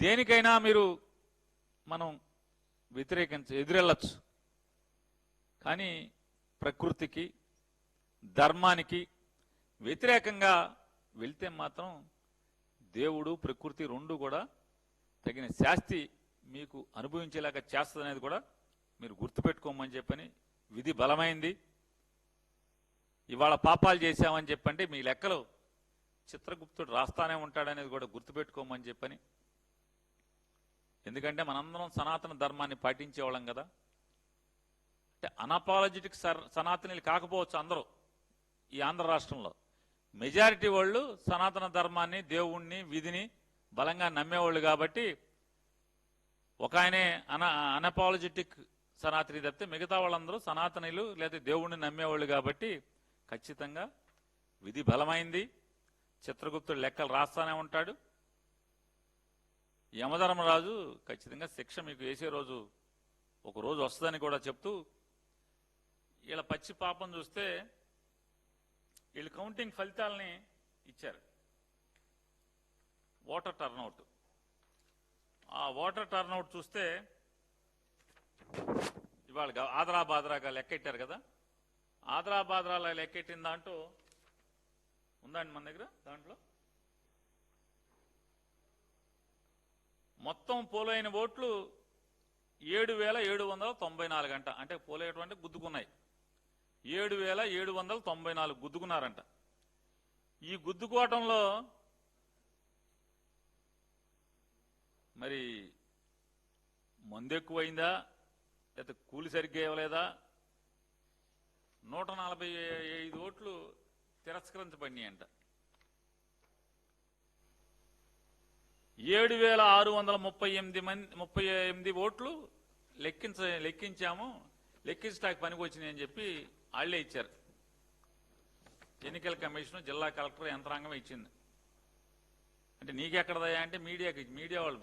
దేనికైనా మీరు మనం వ్యతిరేకించ ఎదురెళ్ళచ్చు. కానీ ప్రకృతికి ధర్మానికి వ్యతిరేకంగా వెళ్తే మాత్రం దేవుడు ప్రకృతి రెండు కూడా తగిన శాస్తి మీకు అనుభవించేలాగా చేస్తుందనేది కూడా మీరు గుర్తుపెట్టుకోమని చెప్పని విధి బలమైంది. ఇవాళ పాపాలు చేశామని చెప్పంటే మీ లెక్కలు చిత్రగుప్తుడు రాస్తానే ఉంటాడనేది కూడా గుర్తుపెట్టుకోమని చెప్పని ఎందుకంటే మనందరం సనాతన ధర్మాన్ని పాటించేవాళ్ళం కదా. అంటే అనాపాలజెటిక్ సనాతనీలు కాకపోవచ్చు అందరూ ఈ ఆంధ్ర రాష్ట్రంలో. మెజారిటీ వాళ్ళు సనాతన ధర్మాన్ని దేవుణ్ణి విధిని బలంగా నమ్మేవాళ్ళు కాబట్టి ఒక ఆయనే అన అనపాలజెటిక్ సనాతని తప్పితే మిగతా వాళ్ళందరూ సనాతనీయులు లేదా దేవుణ్ణి నమ్మేవాళ్ళు కాబట్టి ఖచ్చితంగా విధి బలమైంది. చిత్రగుప్తుడు లెక్కలు రాస్తానే ఉంటాడు. యమధర్మరాజు ఖచ్చితంగా శిక్ష మీకు వేసే రోజు ఒక రోజు వస్తుందని కూడా చెప్తూ వీళ్ళ పచ్చి పాపం చూస్తే వీళ్ళు కౌంటింగ్ ఫలితాలని ఇచ్చారు. Voter turnout. ఆ ఓటర్ టర్నౌట్ చూస్తే ఇవాళ గా- ఆదరా బాదరాగా లెక్కెట్టారు కదా? ఆదరా బాదరాల లెక్కెట్టిన దాంట్లో ఉందండి మన దగ్గర దాంట్లో? మొత్తం పోలైన ఓట్లు ఏడు వేల ఏడు వందల తొంభై నాలుగు అంట. అంటే పోలేటువంటి గుద్దుకున్నాయి. ఏడు వేల ఏడు వందల తొంభై నాలుగు గుద్దుకున్నారంట. ఈ గుద్దుకోవటంలో మరి మందు ఎక్కువైందా లేకపోతే కూలి సరిగ్గా ఇవ్వలేదా? నూట నలభై ఐదు ఓట్లు తిరస్కరించబడినాయి అంట ఏడు వేల ఆరు వందల ముప్పై ఎనిమిది మంది ముప్పై ఎనిమిది ఓట్లు లెక్కించ లెక్కించాము. లెక్కించడానికి పనికి వచ్చినాయి అని చెప్పి వాళ్ళే ఇచ్చారు. ఎన్నికల కమిషన్ జిల్లా కలెక్టర్ యంత్రాంగం ఇచ్చింది. అంటే నీకెక్కడదయా అంటే మీడియాకి మీడియా వాళ్ళు